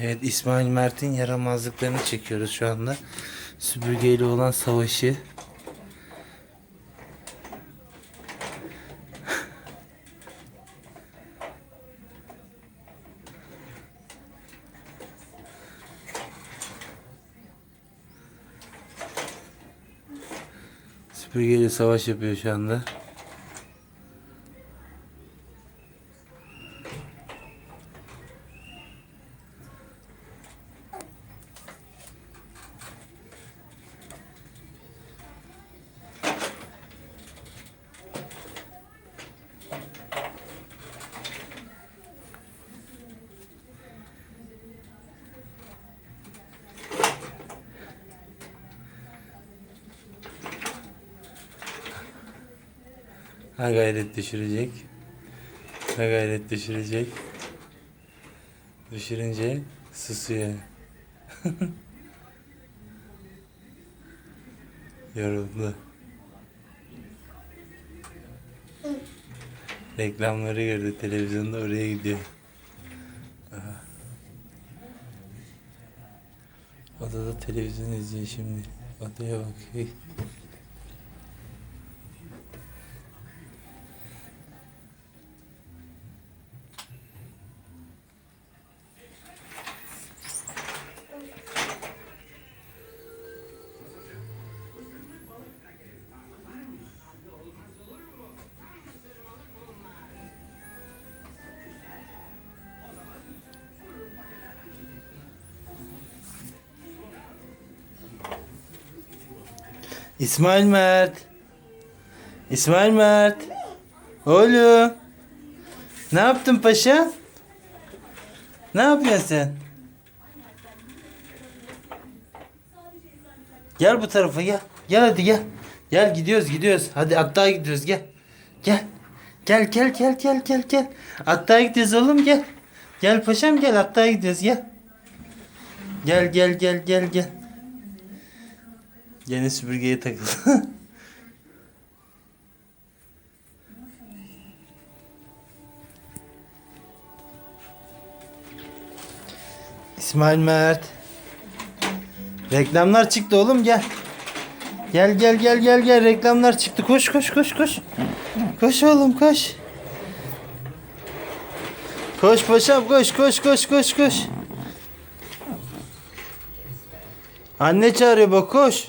Evet İsmail Mert'in yaramazlıklarını çekiyoruz şu anda. Süpürgeyle olan savaşı. Süpürgeyle savaş yapıyor şu anda. Ha gayret düşürecek. Ha gayret düşürecek. Düşürünce susuyor. Yoruldu. Reklamları gördü televizyonda oraya gidiyor. Aha. Odada televizyon izliyor şimdi. Odaya bakıyor. İsmail Mert. İsmail Mert. Oğlum. Ne yaptın paşa? Ne yapıyorsun sen? Gel bu tarafa gel. Gel hadi gel. Gel gidiyoruz gidiyoruz. Hadi hatta gidiyoruz gel. Gel. Gel gel gel gel gel gel. Hatta gidiyoruz oğlum gel. Gel paşam gel hatta gidiyoruz gel. Gel gel gel gel gel. Gene süpürgeye takıldı. İsmail Mert. Reklamlar çıktı oğlum gel. Gel gel gel gel gel reklamlar çıktı. Koş koş koş koş. Koş oğlum koş. Koş paşam koş koş koş koş koş. Anne çağırıyor bak koş.